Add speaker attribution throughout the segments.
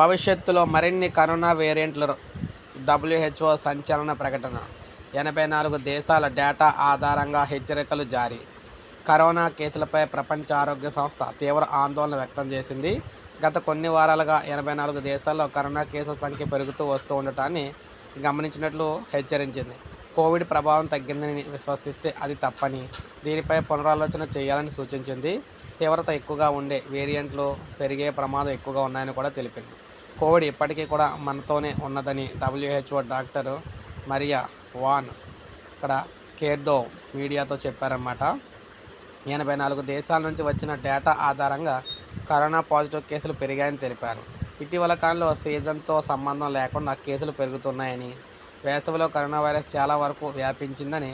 Speaker 1: భవిష్యత్తులో మరిన్ని corona వేరియంట్లు WHO సంచలన ప్రకటన. ఎనభై నాలుగు దేశాల డేటా ఆధారంగా హెచ్చరికలు జారీ. కరోనా కేసులపై ప్రపంచ ఆరోగ్య సంస్థ తీవ్ర ఆందోళన వ్యక్తం చేసింది. గత కొన్ని వారాలుగా ఎనభై నాలుగు దేశాల్లో కరోనా కేసుల సంఖ్య పెరుగుతూ వస్తూ ఉండటాన్ని గమనించినట్లు హెచ్చరించింది. కోవిడ్ ప్రభావం తగ్గిందని విశ్వసిస్తే అది తప్పని దీనిపై పునరాలోచన చేయాలని సూచించింది. తీవ్రత ఎక్కువగా ఉండే వేరియంట్లు పెరిగే ప్రమాదం ఎక్కువగా ఉన్నాయని కూడా తెలిపింది. కోవిడ్ ఇప్పటికీ కూడా మనతోనే ఉన్నదని డబ్ల్యూహెచ్ఓ డాక్టర్ మరియా వాన్ ఇక్కడ కేర్దో మీడియాతో చెప్పారన్నమాట. ఎనభై నాలుగు దేశాల నుంచి వచ్చిన డేటా ఆధారంగా కరోనా పాజిటివ్ కేసులు పెరిగాయని తెలిపారు. ఇటీవల కాలంలో సీజన్తో సంబంధం లేకుండా కేసులు పెరుగుతున్నాయని వేసవిలో కరోనా వైరస్ చాలా వరకు వ్యాపించిందని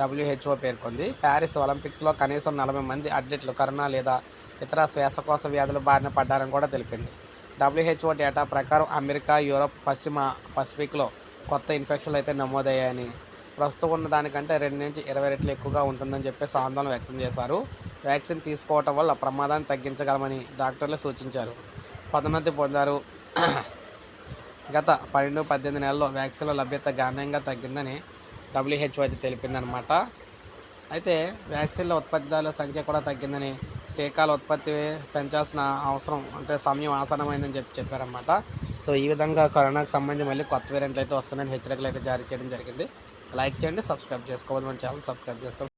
Speaker 1: డబ్ల్యూహెచ్ఓ పేర్కొంది. ప్యారిస్ ఒలింపిక్స్లో కనీసం నలభై మంది అథ్లెట్లు కరోనా లేదా ఇతర శ్వాసకోశ వ్యాధుల బారిన పడ్డారని కూడా తెలిపింది. డబ్ల్యూహెచ్ఓ డేటా ప్రకారం అమెరికా యూరప్ పశ్చిమ పసిఫిక్లో కొత్త ఇన్ఫెక్షన్లు అయితే నమోదయ్యాయని. ప్రస్తుతం ఉన్న దానికంటే రెండు నుంచి ఇరవై రెట్లు ఎక్కువగా ఉంటుందని చెప్పేసి ఆందోళన వ్యక్తం చేశారు. వ్యాక్సిన్ తీసుకోవటం వల్ల ప్రమాదాన్ని తగ్గించగలమని డాక్టర్లు సూచించారు. పదోన్నతి పొందారు. గత పన్నెండు పద్దెనిమిది నెలల్లో వ్యాక్సిన్ల లభ్యత గణనీయంగా తగ్గిందని డబ్ల్యూహెచ్ఓ అయితే తెలిపిందనమాట అయితే వ్యాక్సిన్ల ఉత్పత్తిదారుల సంఖ్య కూడా తగ్గిందని టీకాల ఉత్పత్తి పెంచాల్సిన అవసరం అంటే సమయం ఆసనమైందని చెప్పి చెప్పారన్నమాట. సో ఈ విధంగా కరోనాకు సంబంధించి మళ్ళీ కొత్త వేరియంట్లు అయితే వస్తున్నాయని హెచ్చరికలు అయితే జారీ చేయడం జరిగింది. లైక్ చేయండి సబ్స్క్రైబ్ చేసుకోవాలి మన ఛానల్ సబ్స్క్రైబ్ చేసుకోవాలి.